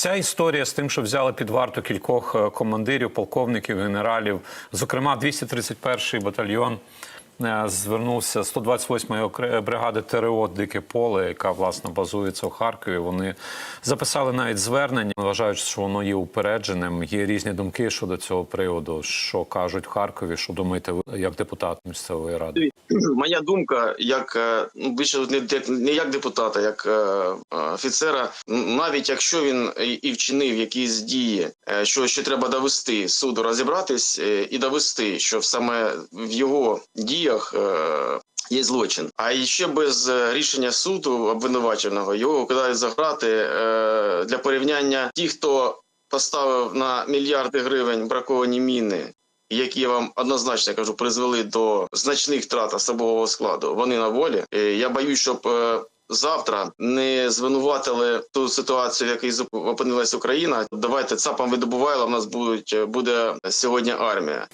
Ця історія з тим, що взяли під варту кількох е, командирів, полковників, генералів, зокрема 231-й батальйон. Е, Звернувся 128-ї окре- бригади ТРО Дике поле, яка власне базується у Харкові. Вони записали навіть звернення, вважають, що воно є упередженим. Є різні думки щодо цього приводу. Що кажуть в Харкові, що думаєте ви як депутат місцевої ради? Моя думка, як е, ну, більше не, як- депутата, як е, офіцера, навіть якщо він і- вчинив якісь дії, що ще треба довести суду, розібратись е, і довести, що саме в його діях. е, Є злочин, а ще без е, рішення суду обвинуваченого його кидають за грати е, для порівняння. Ті, хто поставив на мільярди гривень браковані міни, які я вам однозначно кажу, призвели до значних втрат особового складу. Вони на волі. Е, Я боюсь, щоб е, завтра не звинуватили ту ситуацію, в якій опинилась Україна. Давайте ЦАПам видобувайло. В нас будуть буде сьогодні армія.